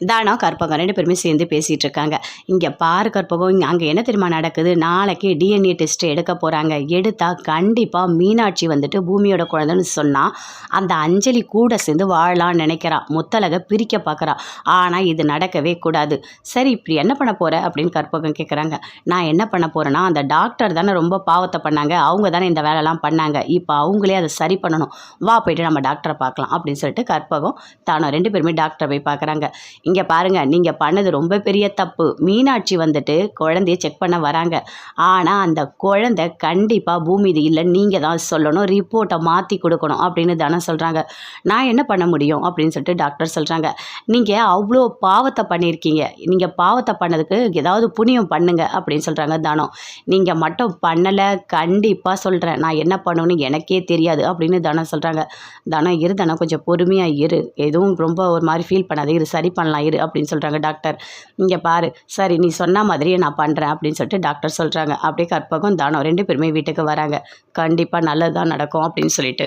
தானா கற்பகம் ரெண்டு பேருமே சேர்ந்து பேசிகிட்டு இருக்காங்க இங்கே பாரு கற்பகம் இங்கே அங்கே என்ன தெரியுமா நடக்குது? நாளைக்கு டிஎன்ஏ டெஸ்ட் எடுக்க போகிறாங்க எடுத்தால் கண்டிப்பாக மீனாட்சி வந்துட்டு பூமியோட குழந்தைன்னு சொன்னால் அந்த அஞ்சலி கூட சேர்ந்து வாழலாம்னு நினைக்கிறான் முத்தலகை பிரிக்க பார்க்குறா ஆனால் இது நடக்கவே கூடாது. சரி இப்படி என்ன பண்ண போகிற அப்படின்னு கற்பகம் கேட்குறாங்க நான் என்ன பண்ண போகிறேன்னா அந்த டாக்டர் தானே ரொம்ப பாவத்தை பண்ணாங்க. அவங்க தானே இந்த வேலைலாம் பண்ணாங்க. இப்போ அவங்களே அதை சரி பண்ணணும். வா போயிட்டு நம்ம டாக்டரை பார்க்கலாம் அப்படின்னு சொல்லிட்டு கற்பகம் தானோ ரெண்டு பேருமே டாக்டரை போய் பார்க்குறாங்க. இங்கே பாருங்கள் நீங்கள் பண்ணது ரொம்ப பெரிய தப்பு. மீனாட்சி வந்துட்டு குழந்தைய செக் பண்ண வராங்க. ஆனால் அந்த குழந்தை கண்டிப்பாக பூமி இது இல்லை நீங்கள் தான் சொல்லணும் ரிப்போர்ட்டை மாற்றி கொடுக்கணும் அப்படின்னு தானே சொல்கிறாங்க நான் என்ன பண்ண முடியும் அப்படின்னு சொல்லிட்டு டாக்டர் சொல்கிறாங்க நீங்கள் அவ்வளோ பாவத்தை பண்ணியிருக்கீங்க. நீங்கள் பாவத்தை பண்ணதுக்கு ஏதாவது புண்ணியம் பண்ணுங்க அப்படின்னு சொல்கிறாங்க தானம் நீங்கள் மட்டும் பண்ணலை கண்டிப்பாக சொல்கிறேன் நான் என்ன பண்ணணும்னு எனக்கே தெரியாது அப்படின்னு தானம் சொல்கிறாங்க தானம் இரு தானம் கொஞ்சம் பொறுமையாக இரு. எதுவும் ரொம்ப ஒரு மாதிரி ஃபீல் பண்ணாது இரு சரி பண்ணலாம். இரு அப்படின்னு சொல்கிறாங்க டாக்டர் இங்கே பாரு சரி நீ சொன்ன மாதிரியே நான் பண்ணுறேன் அப்படின்னு சொல்லிட்டு டாக்டர் சொல்கிறாங்க அப்படியே கற்பகம் தானம் ரெண்டு பேருமே வீட்டுக்கு வராங்க. கண்டிப்பாக நல்லது தான் நடக்கும் அப்படின்னு சொல்லிட்டு.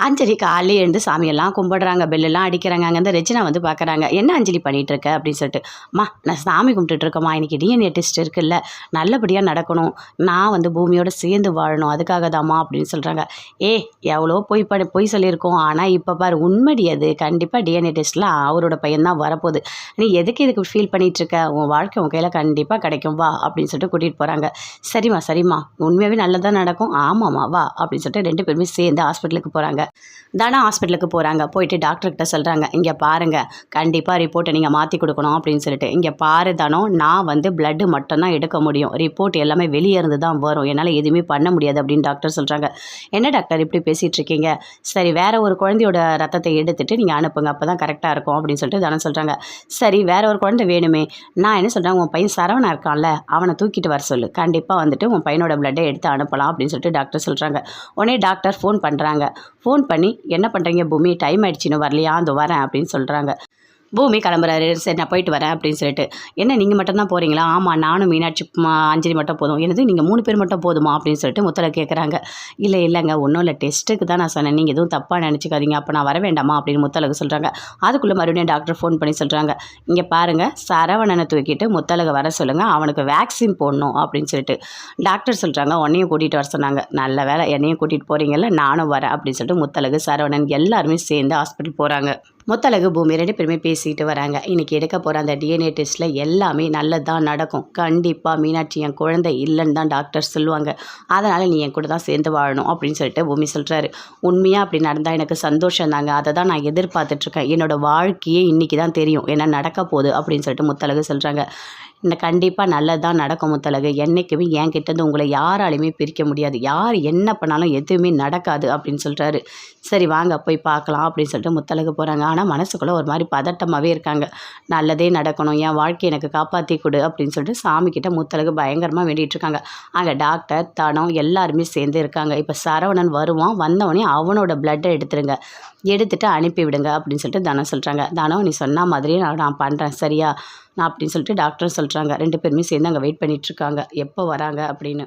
அஞ்சலி காலையில் எழுந்து சாமியெல்லாம் கும்பிடுறாங்க பெல்லெல்லாம் அடிக்கிறாங்க அங்கேருந்து ரெச்சினா வந்து பார்க்குறாங்க என்ன அஞ்சலி பண்ணிகிட்டு இருக்க அப்படின்னு சொல்லிட்டு மா நான் சாமி கும்பிட்டுட்டு இன்றைக்கி இன்னைக்கு டிஎன்ஏ டெஸ்ட் இருக்குல்ல நல்லபடியாக நடக்கணும் நான் வந்து பூமியோடு சேர்ந்து வாழணும் அதுக்காக தாம்மா அப்படின்னு சொல்கிறாங்க ஏ எவ்வளோ பொய் பண்ணி பொய் சொல்லியிருக்கோம் ஆனால் இப்போ பாரு உண்மடி அது. கண்டிப்பாக டிஎன்ஏ டெஸ்ட்டில் அவரோட பையன்தான் வரப்போகுது. நீ எதுக்கு இதுக்கு ஃபீல் பண்ணிகிட்டு இருக்க உன் வாழ்க்கை உன் கையில் கண்டிப்பாக கிடைக்கும் வா அப்படின்னு சொல்லிட்டு கூட்டிகிட்டு போகிறாங்க சரிம்மா சரிம்மா உண்மையாகவே நல்லதாக நடக்கும் ஆமாம்மா வா அப்படின்னு சொல்லிட்டு ரெண்டு பேருமே சேர்ந்து ஹாஸ்பிட்டலுக்கு போகிறாங்க தனா ஹாஸ்பிட்டலுக்கு போகிறாங்க போயிட்டு டாக்டர்கிட்ட சொல்கிறாங்க இங்கே பாருங்கள் கண்டிப்பாக ரிப்போர்ட்டை நீங்கள் மாற்றி கொடுக்கணும் அப்படின்னு சொல்லிட்டு. இங்கே பாரு தானோ நான் வந்து பிளட்டு மட்டும்தான் எடுக்க முடியும். ரிப்போர்ட் எல்லாமே வெளியே இருந்து தான் வரும். என்னால் எதுவுமே பண்ண முடியாது அப்படின்னு டாக்டர் சொல்கிறாங்க என்ன டாக்டர் இப்படி பேசிகிட்டு இருக்கீங்க? சரி வேற ஒரு குழந்தையோட ரத்தத்தை எடுத்துட்டு நீங்கள் அனுப்புங்க. அப்போ தான் கரெக்டாக இருக்கும் அப்படின்னு சொல்லிட்டு தானே சொல்கிறாங்க சரி வேற ஒரு குழந்தை வேணுமே. நான் என்ன சொல்கிறேன் உன் பையன் சரவணா இருக்கான்ல அவனை தூக்கிட்டு வர சொல்லு. கண்டிப்பாக வந்துட்டு உன் பையனோட பிளட்டை எடுத்து அனுப்பலாம் அப்படின்னு சொல்லிட்டு டாக்டர் சொல்கிறாங்க உடனே டாக்டர் ஃபோன் பண்ணுறாங்க ஃபோன் பண்ணி என்ன பண்ணுறீங்க பூமி? டைம் ஆயிடுச்சுன்னு வரலையா? அந்த வரேன் அப்படின்னு சொல்கிறாங்க பூமி கிளம்புறாரு. சரி நான் போயிட்டு வரேன் அப்படின்னு சொல்லிட்டு. என்ன நீங்கள் மட்டும் தான் போகிறீங்களா ஆமாம் நானும் மீனாட்சி மா, அஞ்சலி மட்டும் போதும். என்னது நீங்கள் மூணு பேர் மட்டும் போதுமா? அப்படின்னு சொல்லிட்டு முத்தலை கேட்குறாங்க இல்லை இல்லைங்க ஒன்றும் இல்லை. டெஸ்ட்டுக்கு தான் நான் சொன்னேன். நீங்கள் எதுவும் தப்பாக நினச்சிக்காதீங்க. அப்போ நான் வர வேண்டாமா? அப்படின்னு முத்தலகு சொல்கிறாங்க அதுக்குள்ளே மறுபடியும் டாக்டர் ஃபோன் பண்ணி சொல்கிறாங்க இங்கே பாருங்கள் சரவணனை தூக்கிட்டு முத்தலகை வர சொல்லுங்கள் அவனுக்கு வேக்சின் போடணும் அப்படின்னு சொல்லிட்டு. டாக்டர் சொல்கிறாங்க உன்னையும் கூட்டிகிட்டு வர சொன்னாங்க. நல்ல வேலை என்னையும் கூட்டிகிட்டு போகிறீங்கல்ல நானும் வரேன் அப்படின்னு சொல்லிட்டு முத்தலகு சரவணன் எல்லாருமே சேர்ந்து ஹாஸ்பிட்டல் போகிறாங்க முத்தழகு பூமி ரெண்டு பேருமே பேசிக்கிட்டு வராங்க. இன்றைக்கி எடுக்க போகிற அந்த டிஎன்ஏ டெஸ்ட்டில் எல்லாமே நல்லதாக நடக்கும். கண்டிப்பாக மீனாட்சி என் குழந்தை இல்லைன்னு தான் டாக்டர் சொல்லுவாங்க. அதனால் நீ என் கூட தான் சேர்ந்து வாழணும் அப்படின்னு சொல்லிட்டு பூமி சொல்கிறாரு உண்மையாக அப்படி நடந்தால் எனக்கு சந்தோஷம் தாங்க. அதை தான் நான் எதிர்பார்த்துட்ருக்கேன் என்னோடய வாழ்க்கையே இன்றைக்கி தான் தெரியும். என்ன நடக்க போகுது அப்படின்னு சொல்லிட்டு முத்தழகு சொல்கிறாங்க கண்டிப்பாக நல்லது தான் நடக்கும் முத்தலகு என்றைக்குமே என் கிட்டேருந்து உங்களை யாராலையுமே பிரிக்க முடியாது. யார் என்ன பண்ணாலும் எதுவுமே நடக்காது அப்படின்னு சொல்கிறாரு சரி வாங்க போய் பார்க்கலாம் அப்படின்னு சொல்லிட்டு முத்தலகு போகிறாங்க ஆனால் மனசுக்குள்ளே ஒரு மாதிரி பதட்டமாகவே இருக்காங்க. நல்லதே நடக்கணும். என் வாழ்க்கையை எனக்கு காப்பாற்றி கொடு அப்படின்னு சொல்லிட்டு சாமிக்கிட்ட முத்தலகு பயங்கரமாக வேண்டிகிட்ருக்காங்க அங்கே டாக்டர் தனம் எல்லாருமே சேர்ந்து இருக்காங்க. இப்போ சரவணன் வருவான். வந்தவொடனே அவனோட பிளட்டை எடுத்துருங்க. எடுத்துகிட்டு அனுப்பி விடுங்க அப்படின்னு சொல்லிட்டு தனம் சொல்கிறாங்க தனம் நீ சொன்ன மாதிரியே நான் நான் பண்ணுறேன் சரியா? நான் அப்படின்னு சொல்லிட்டு டாக்டர் சொல்கிறாங்க ரெண்டு பேருமே சேர்ந்து அங்கே வெயிட் பண்ணிகிட்ருக்காங்க எப்போ வராங்க அப்படின்னு.